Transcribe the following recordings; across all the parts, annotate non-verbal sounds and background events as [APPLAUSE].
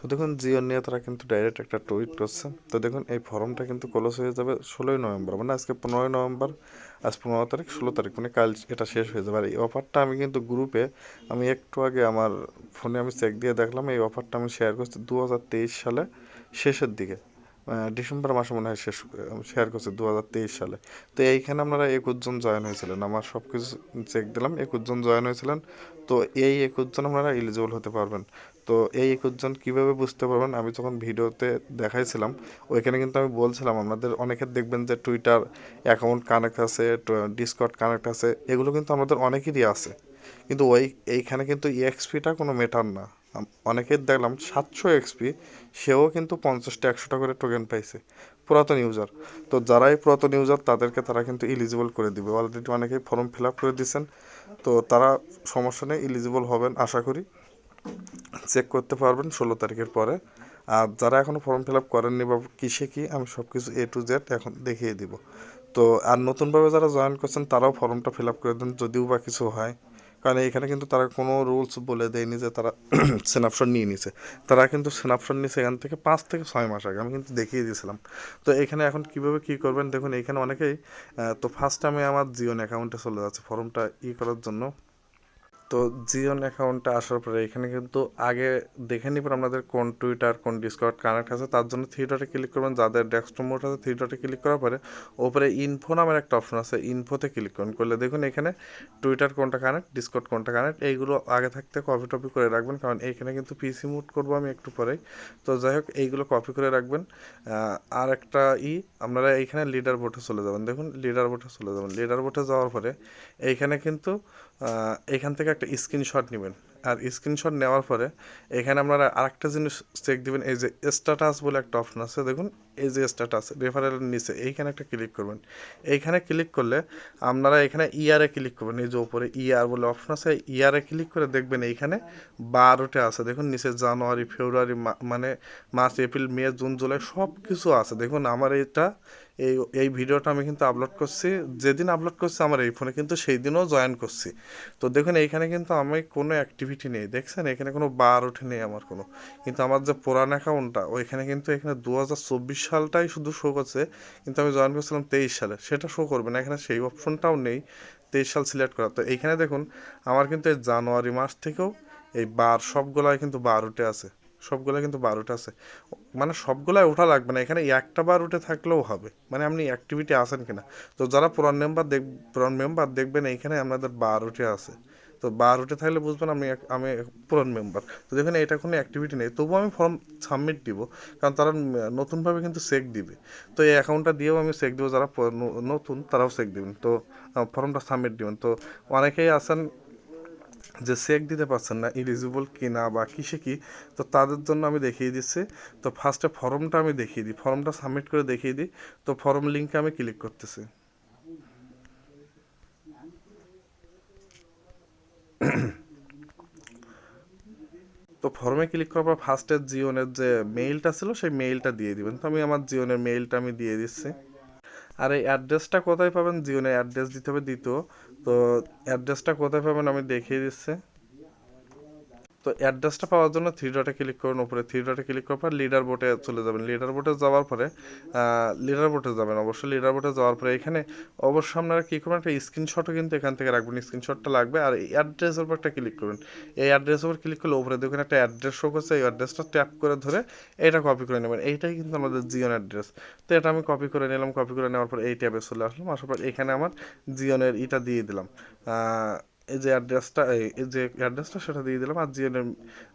তো দেখুন জিও নিয়ে তারা কিন্তু ডাইরেক্ট একটা টুইট করছে। তো দেখুন, এই ফর্মটা কিন্তু ক্লোজ হয়ে যাবে ষোলোই নভেম্বর। মানে আজকে পনেরোই নভেম্বর, আজ পনেরো তারিখ, ষোলো তারিখ মানে কাল এটা শেষ হয়ে যাবে। আর এই অফারটা আমি কিন্তু গ্রুপে আমি একটু আগে আমার ফোনে আমি চেক দিয়ে দেখলাম, এই অফারটা আমি শেয়ার করছি দু হাজার তেইশ সালে শেষের দিকে। ডিসেম্বর মাসে মনে হয় শেষ শেয়ার করছে দু হাজার তেইশ সালে। তো এইখানে আপনারা একুশ জন জয়েন হয়েছিলেন। আমার সব কিছু চেক দিলাম, একুশ জন জয়েন হয়েছিলেন। তো এই একুশ জন আপনারা এলিজিবল হতে পারবেন। তো এই একুশ জন কীভাবে বুঝতে পারবেন? আমি যখন ভিডিওতে দেখাইছিলাম, ওইখানে কিন্তু আমি বলছিলাম আপনাদের অনেকের দেখবেন যে টুইটার অ্যাকাউন্ট কানেক্ট আছে ডিসকট কানেক্ট আছে, এগুলো কিন্তু আমাদের অনেকেরই আছে। কিন্তু ওই, এইখানে কিন্তু এক্সপিটা কোনো মেটার না। অনেকের দেখলাম সাতশো এক্সপি সেও কিন্তু পঞ্চাশটা, একশোটা করে টোকেন পাইছে, পুরাতন ইউজার তো যারাই পুরাতন ইউজার তাদেরকে তারা কিন্তু ইলিজিবল করে দিবে। অলরেডি অনেকেই ফর্ম ফিল আপ করে দিয়েছেন তো তারা সমস্যা নেই ইলিজিবল হবেন, আশা করি। চেক করতে পারবেন ষোলো তারিখের পরে। আর যারা এখনও ফর্ম ফিল আপ করেননি বা কিসে কি, আমি সব কিছু এ টু জেড এখন দেখিয়ে দিব। তো, আর নতুনভাবে যারা জয়েন করছেন, তারাও ফর্মটা ফিল আপ করে দেন, যদিও বা কিছু হয়। কারণ এখানে কিন্তু তারা কোনো রুলস বলে দেয়নি যে তারা [CLEARS THROAT] স্ন্যাপশট নিয়ে নিছে। তারা কিন্তু স্ন্যাপশট নিয়েছে এখান থেকে পাঁচ থেকে ছয় মাস আগে, আমি কিন্তু দেখিয়ে দিয়েছিলাম। তো এখানে এখন কীভাবে কি করবেন? দেখুন, এখানে অনেকেই তো ফার্স্ট আমি আমার জিওন অ্যাকাউন্টে চলে যাচ্ছে ফর্মটা ই করার জন্য। তো জিওন অ্যাকাউন্টটা আসার পরে এখানে কিন্তু আগে দেখে নিবেন আপনাদের কোন টুইটার কোন ডিসকর্ড কানেক্ট আছে। তার জন্য ডটে ক্লিক করবেন। যাদের ডেস্কটপ মোড আছে ডটে ক্লিক করার পরে ওপরে ইনফো নামের একটা অপশন আছে। ইনফোতে ক্লিক করুন। করলে দেখুন এখানে টুইটার কোনটা কানেক্ট ডিসকর্ড কোনটা কানেক্ট এইগুলো আগে থাকতে কপি টপি করে রাখবেন। কারণ এইখানে কিন্তু পিসি মুড করব আমি একটু পরেই। তো যাই হোক, এইগুলো কপি করে রাখবেন। আর একটা ই, আপনারা এইখানে লিডার বোর্ডে চলে যাবেন। দেখুন লিডার বোর্ডে চলে যাবেন। লিডার বোর্ডে যাওয়ার পরে এইখানে কিন্তু এখান থেকে একটা স্ক্রিনশট নেবেন। আর স্ক্রিনশট নেওয়ার পরে এখানে আপনারা আরেকটা জিনিস চেক দিবেন, এই যে স্ট্যাটাস বলে একটা অপশন আছে, দেখুন, এই যে স্ট্যাটাস রেফারেলের নিচে, এইখানে একটা ক্লিক করবেন। এইখানে ক্লিক করলে আপনারা এখানে ইয়ারে ক্লিক করবেন, এই যে উপরে ইয়ার বলে অপশন আছে ইয়ারে ক্লিক করে দেখবেন এইখানে বারোটা আছে। দেখুন, নিচে জানুয়ারি, ফেব্রুয়ারি মানে March, April, May, June, July সব কিছু আছে। দেখুন, আমার এইটা এই এই ভিডিওটা আমি কিন্তু আপলোড করছি। যেদিন আপলোড করছি আমার এই ফোনে কিন্তু সেই দিনও জয়েন করছি। তো দেখুন, এইখানে কিন্তু আমি কোনো অ্যাক্টিভিটি নেই। দেখছেন? এখানে কোনো বার ওঠে নেই আমার কোনো। কিন্তু আমার যে পুরান অ্যাকাউন্টটা ওইখানে কিন্তু এখানে দু হাজার চব্বিশ সালটাই শুধু শো করছে। কিন্তু আমি জয়েন করছিলাম তেইশ সালে। সেটা শো করবে না। এখানে সেই অপশনটাও নেই তেইশ সাল সিলেক্ট করা তো এইখানে দেখুন, আমার কিন্তু এই জানুয়ারি মাস থেকেও এই বার সবগুলাই কিন্তু বার উঠে আছে। সবগুলাই কিন্তু বার উঠে আছে। মানে সবগুলাই ওঠা লাগবে না, এখানে একটা বার উঠে থাকলেও হবে। মানে আপনি অ্যাক্টিভিটি আছেন কিনা? তো যারা পুরান মেম্বার দেখ, পুরান মেম্বার দেখবেন, এইখানে আপনাদের বার উঠে আছে। তো বার উঠে থাকলে বুঝবেন আমি আমি পুরান মেম্বার তো দেখেন, এটা কোনো অ্যাক্টিভিটি নেই। তবুও আমি ফর্ম সাবমিট দিব, কারণ তারা নতুনভাবে কিন্তু চেক দিবে। তো এই অ্যাকাউন্টটা দিয়েও আমি চেক দেবো, যারা নতুন, তারাও চেক দিবেন। তো ফর্মটা সাবমিট দিবেন। তো অনেকেই আছেন যে চেক দিতে পারছেন না ইলিজিবল কি না বা কিসে কি, তো তাদের জন্য আমি দেখিয়ে দিচ্ছি। তো ফার্স্টে ফর্মটা আমি দেখিয়ে দিই। ফর্মটা সাবমিট করে দেখিয়ে দিই। তো ফর্ম লিঙ্কে আমি ক্লিক করতেছি। তো ফর্মে ক্লিক করার পর ফার্স্টে জিওনের যে মেইলটা ছিল, সেই মেইলটা দিয়ে দিবেন। তো আমি আমার জিওনের মেইলটা আমি দিয়ে দিচ্ছি। আর এই অ্যাড্রেসটা কোথায় পাবেন? জিওনের অ্যাড্রেস দিতে হবে, দিত। তো অ্যাড্রেসটা কোথায় পাবেন? আমি দেখিয়ে দিচ্ছি। তো অ্যাড্রেসটা পাওয়ার জন্য থ্রি ডটে ক্লিক করুন, উপরে থ্রি ডটে ক্লিক করার পর লিডার বোর্ডে চলে যাবেন। লিডার বোর্ডে যাওয়ার পরে লিডার বোর্ডে যাবেন। অবশ্যই লিডার বোর্ডে যাওয়ার পরে এখানে অবশ্যই আপনারা কী করবেন, একটা স্ক্রিনশটও কিন্তু এখান থেকে রাখবেন। স্ক্রিনশটটা লাগবে আর এই অ্যাড্রেসের উপর একটা ক্লিক করুন। এই অ্যাড্রেসের উপর ক্লিক করলে উপরে দেখুন একটা অ্যাড্রেস শো করছে, এই অ্যাড্রেসটা ট্যাপ করে ধরে এটা কপি করে নেবেন। এইটাই কিন্তু আমাদের জিওন অ্যাড্রেস তো এটা আমি কপি করে নিলাম কপি করে নেওয়ার পর এই ট্যাবে চলে আসলাম। আসার পর এখানে আমার জিওনের ইটা দিয়ে দিলাম। এই যে অ্যাড্রেসটা, এই যে অ্যাড্রেসটা সেটা দিয়ে দিলাম, আর জিএনএম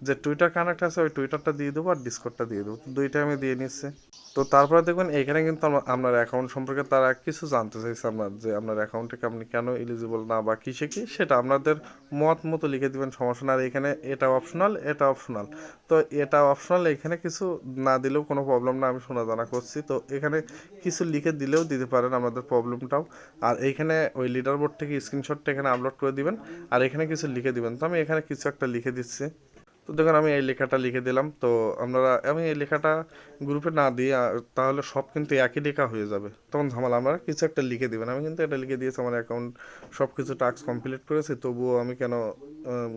যে টুইটার কানেক্ট আছে, ওই টুইটারটা দিয়ে দেবো আর ডিসকোডটা দিয়ে দেবো। দুইটা আমি দিয়ে নিচ্ছি। তো তারপরে দেখবেন এখানে কিন্তু আপনার অ্যাকাউন্ট সম্পর্কে তারা কিছু জানতে চাইছে আপনার যে আপনার অ্যাকাউন্টে আপনি কেন এলিজিবল না বা কিসে কি, সেটা আপনাদের মত মতো লিখে দিবেন, সমস্যা না আর এখানে এটা অপশনাল এটা অপশনাল তো এটা অপশনাল এখানে কিছু না দিলেও কোনো প্রবলেম না, আমি শোনা জানা করছি। তো এখানে কিছু লিখে দিলেও দিতে পারেন আমাদের প্রবলেমটাও আর এইখানে ওই লিডার বোর্ড থেকে স্ক্রিনশটটা এখানে আপলোড করে দিবেন। আর এখানে কিছু লিখে দিবেন। তো আমি এখানে কিছু একটা লিখে দিচ্ছি। তো দেখুন, আমি এই লেখাটা লিখে দিলাম। তো আপনারা, আমি এই লেখাটা গ্রুপে না দিই তাহলে সব কিন্তু একই লেখা হয়ে যাবে। তখন ঝামেলা, আমরা কিছু একটা লিখে দিবেন। আমি কিন্তু এটা লিখে দিয়েছি, আমার অ্যাকাউন্ট সব কিছু টাস্ক কমপ্লিট করেছি, তবুও আমি কেন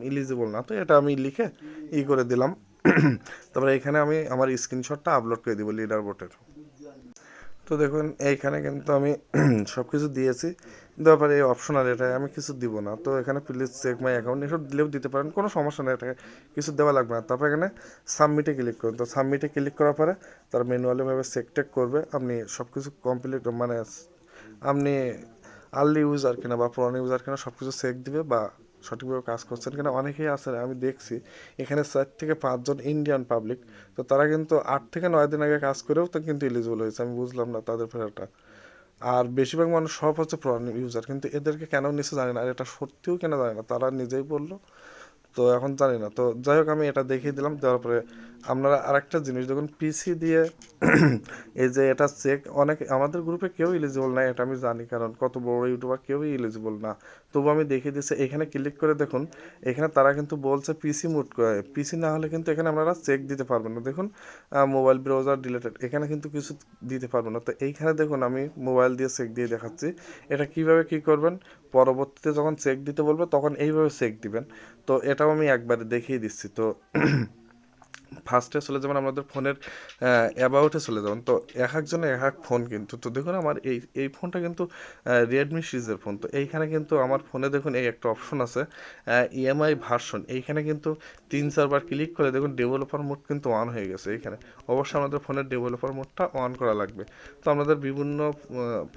ইলিজিবল না? তো এটা আমি লিখে ই করে দিলাম। [CLEARS THROAT] তারপরে এখানে আমি আমার স্ক্রিনশটটা আপলোড করে দিব লিডার বোর্ডের তো দেখুন, এইখানে কিন্তু আমি [CLEARS THROAT] সব কিছু দিয়েছি। দেওয়ার পরে এই অপশনাল এটা আমি কিছু দিব না। তো এখানে প্লিজ চেক মাই অ্যাকাউন্ট এসব দিলেও দিতে পারেন, কোনো সমস্যা নেই এটাকে। কিছু দেওয়া লাগবে না। তারপর এখানে সাবমিটে ক্লিক করুন। তো সাবমিটে ক্লিক করার পরে তার ম্যানুয়ালিভাবে চেক টেক করবে। আপনি সব কিছু কমপ্লিট মানে আপনি আর্লি ইউজার কিনা বা পুরানো ইউজার কিনা সব কিছু চেক দিবে বা সঠিকভাবে কাজ করছেন কিনা অনেকেই আছেন, আমি দেখছি। এখানে চার থেকে পাঁচজন ইন্ডিয়ান পাবলিক তো তারা কিন্তু আট থেকে নয় দিন আগে কাজ করেও তো কিন্তু এলিজিবল হয়েছে, আমি বুঝলাম না তাদের ফেরাটা। আর বেশিরভাগ মানুষ সব হচ্ছে পুরানো ইউজার কিন্তু এদেরকে কেন নিচে জানি না, আর এটা সত্যিও কেন জানি না, তারা নিজেই বলল, তো এখন জানি না। তো যাই হোক, আমি এটা দেখিয়ে দিলাম, দেওয়ার পরে আপনারা আরেকটা জিনিস, দেখুন পিসি দিয়ে [CLEARS THROAT] এই যে এটা চেক অনেক, আমাদের গ্রুপে কেউ এলিজিবল না, এটা আমি জানি, কারণ কত বড় ইউটিউবার কেউই এলিজিবল না। তবু আমি দেখিয়ে দিচ্ছি, এখানে ক্লিক করে দেখুন, এখানে তারা কিন্তু বলছে পিসি মুড পিসি না হলে কিন্তু এখানে আপনারা চেক দিতে পারবেন না। দেখুন মোবাইল ব্রাউজার ডিলেটেড এখানে কিন্তু কিছু দিতে পারবেন না। তো এইখানে দেখুন, আমি মোবাইল দিয়ে চেক দিয়ে দেখাচ্ছি, এটা কীভাবে কি করবেন? পরবর্তীতে যখন চেক দিতে বলবে, তখন এইভাবে চেক দিবেন। তো এটাও আমি একবারে দেখিয়ে দিচ্ছি। তো [CLEARS THROAT] ফার্স্টে চলে যাবেন আমাদের ফোনের অ্যাবাউটে চলে যাবেন। তো এক একজনের এক এক ফোন কিন্তু, তো দেখুন আমার এই এই ফোনটা কিন্তু রিয়েলমি সিরিজের ফোন। তো এইখানে কিন্তু আমার ফোনে দেখুন এই একটা অপশন আছে ইএমআই ভার্সন এইখানে কিন্তু তিন চারবার ক্লিক করে দেখুন ডেভেলপার মোড কিন্তু অন হয়ে গেছে এইখানে। অবশ্যই আমাদের ফোনের ডেভেলপার মোডটা অন করা লাগবে। তো আমাদের বিভিন্ন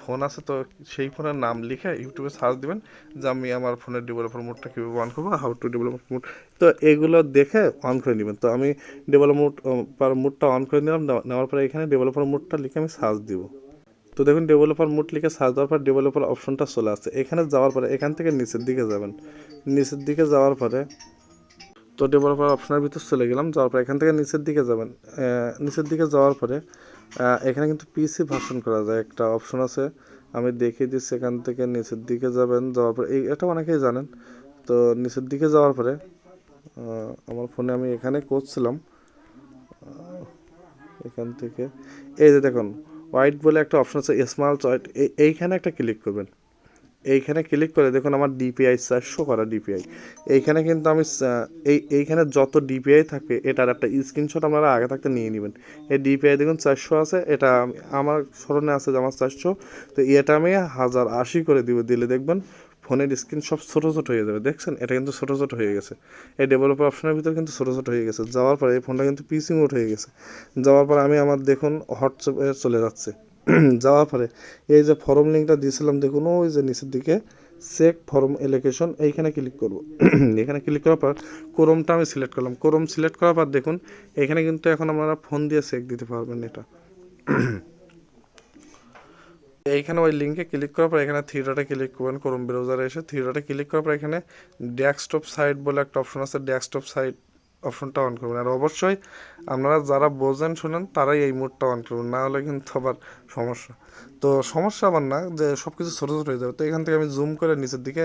ফোন আছে, তো সেই ফোনের নাম লিখে ইউটিউবে সার্চ দিবেন যে আমি আমার ফোনের ডেভেলপার মোডটা কীভাবে অন করব হাউ টু ডেভেলপার মোড তো এগুলো দেখে অন করে নেবেন। তো আমি ডেভেলপার মোডটা অন করে নিলাম নেওয়ার পরে এখানে ডেভেলপার মোডটা লিখে আমি সার্চ দিব। তো দেখুন ডেভেলপার মোড লিখে সার্চ দেওয়ার পর ডেভেলপার অপশনটা চলে আসছে। এখানে যাওয়ার পরে, এখান থেকে নিচের দিকে যাবেন। নিচের দিকে যাওয়ার পরে, তো ডেভেলপার অপশনের ভিতর চলে গেলাম, যাওয়ার পরে এখান থেকে নিচের দিকে যাবেন। নিচের দিকে যাওয়ার পরে এখানে কিন্তু পিসি ভার্সন করা যায়, একটা অপশন আছে। আমি দেখিয়ে দিচ্ছি, এখান থেকে নিচের দিকে যাবেন, যাওয়ার পরে, এই, এটা অনেকেই জানেন। তো নিচের দিকে যাওয়ার পরে আমার ফোনে আমি এখানে করছিলাম। এখান থেকে। এই যে দেখুন হোয়াইট বলে একটা অপশন আছে স্মার্ট হোয়াইট এইখানে একটা ক্লিক করবেন। এইখানে ক্লিক করে দেখুন আমার ডিপিআই চারশো করা ডিপিআই এইখানে কিন্তু আমি এই, এইখানে যত ডিপিআই থাকবে, এটার একটা স্ক্রিনশট আপনারা আগে থাকতে নিয়ে নেবেন। এই ডিপিআই দেখুন চারশো আছে, এটা আমার স্মরণে আছে যে আমার চারশো তো এটা আমি হাজার আশি করে দিব, দিলে দেখবেন ফোনের স্ক্রিন সব ছোটো ছোটো হয়ে যাবে। দেখছেন? এটা কিন্তু ছোটো ছোটো হয়ে গেছে। এই ডেভেলপার অপশনের ভিতরে কিন্তু ছোটো ছোটো হয়ে গেছে। যাওয়ার পরে এই ফোনটা কিন্তু পিসি মোড হয়ে গেছে। যাওয়ার পরে আমি আমার দেখুন হোয়াটসঅ্যাপে চলে যাচ্ছে। [CLEARS THROAT] যাওয়ার পরে এই যে ফর্ম লিঙ্কটা দিয়েছিলাম দেখুন, ওই যে নিচের দিকে চেক ফর্ম এলোকেশন এইখানে ক্লিক করব। এখানে ক্লিক করার পর ক্রোমটা আমি সিলেক্ট করলাম। ক্রোম সিলেক্ট করার পর দেখুন এখানে কিন্তু এখন আপনারা ফোন দিয়ে চেক দিতে পারবেন এটা। [CLEARS THROAT] এইখানে ওই লিঙ্কে ক্লিক করার পর এখানে ডটে ক্লিক করবেন ক্রোম ব্রাউজারে এসে ডটে ক্লিক করার পর এখানে ডেস্কটপ সাইট বলে একটা অপশন আছে ডেস্কটপ সাইট অপশনটা অন করবেন। আর অবশ্যই আপনারা যারা বোঝেন, শোনেন, তারাই এই মুডটা অন করবেন, না হলে কিন্তু আবার সমস্যা। তো সমস্যা আবার না যে সব কিছু ছোটো ছোটো হয়ে যাবে। তো এখান থেকে আমি জুম করে নিচের দিকে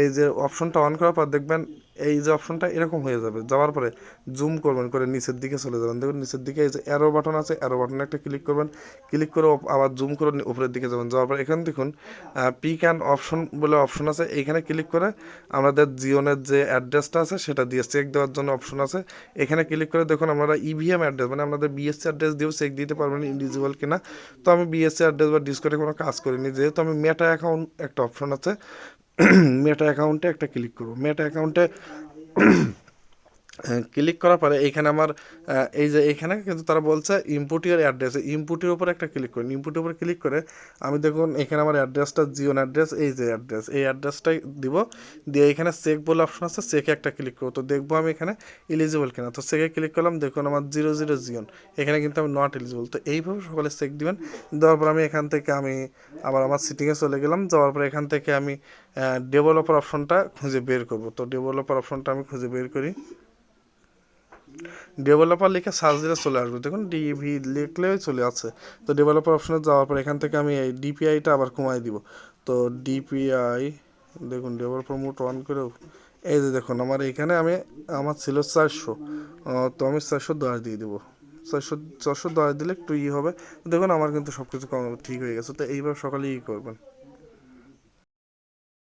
এই যে অপশনটা অন করার পর দেখবেন এই যে অপশনটা এরকম হয়ে যাবে। যাওয়ার পরে জুম করবেন করে নিচের দিকে চলে যাবেন। দেখুন নিচের দিকে এই যে অ্যারো বাটন আছে অ্যারো বাটনে একটা ক্লিক করবেন। ক্লিক করে আবার জুম করে উপরের দিকে যাবেন। যাওয়ার পর এখানে দেখুন পিক অ্যান্ড অপশন বলে অপশন আছে। এইখানে ক্লিক করে আমাদের জিওনের যে অ্যাড্রেসটা আছে সেটা দিয়ে চেক দেওয়ার জন্য অপশন আছে। এখানে ক্লিক করে দেখুন, আমরা ইভিএম অ্যাড্রেস মানে আমাদের বিএসসি অ্যাড্রেস দিয়েও চেক দিতে পারবেন ইলিজিবল কিনা। তো আমি বিএসসি অ্যাড্রেস বা ডিসকোডে কোনো কাজ করিনি। যেহেতু আমি মেটা অ্যাকাউন্ট একটা অপশন আছে মেটা অ্যাকাউন্টে একটা ক্লিক করব। মেটা অ্যাকাউন্টে ক্লিক করার পরে এইখানে আমার এই যে এখানে কিন্তু তারা বলছে ইনপুট ইয়ার অ্যাড্রেস ইনপুটের উপর একটা ক্লিক করি ইনপুটের উপর ক্লিক করে আমি দেখুন এখানে আমার অ্যাড্রেসটা জিওন অ্যাড্রেস এই যে অ্যাড্রেস এই অ্যাড্রেসটাই দিব। দিয়ে এখানে চেক বলে অপশন আছে চেকে একটা ক্লিক করব। তো দেখব আমি এখানে এলিজিবল কিনা। তো চেকে ক্লিক করলাম, দেখুন আমার জিরো জিরো জিওন। এখানে কিন্তু আমি নট এলিজিবল তো এইভাবে সকলে চেক দিবেন। দেওয়ার পর আমি এখান থেকে আমি আবার আমার সিটিংয়ে চলে গেলাম। যাওয়ার পর এখান থেকে আমি ডেভেলপার অপশনটা খুঁজে বের করব। তো ডেভেলপার অপশনটা আমি খুঁজে বের করি। ডেভেলপার লিখে সার্চ দিলে চলে আসবে। দেখুন ডিভি লিখলেও চলে আসছে তো ডেভেলপার অপশনে যাওয়ার পর এখান থেকে আমি এই ডিপিআইটা আবার কমাই দিব। তো ডিপিআই দেখুন ডেভেলপার মোট অন করেও এই যে দেখুন আমার এখানে আমি, আমার ছিল চারশো। তো আমি চারশো দশ দিয়ে দেবো। চারশো চারশো দশ দিলে একটু ই হবে। দেখুন আমার কিন্তু সব কিছু কম, ঠিক হয়ে গেছে। তো এইবার সকালে ই করবেন।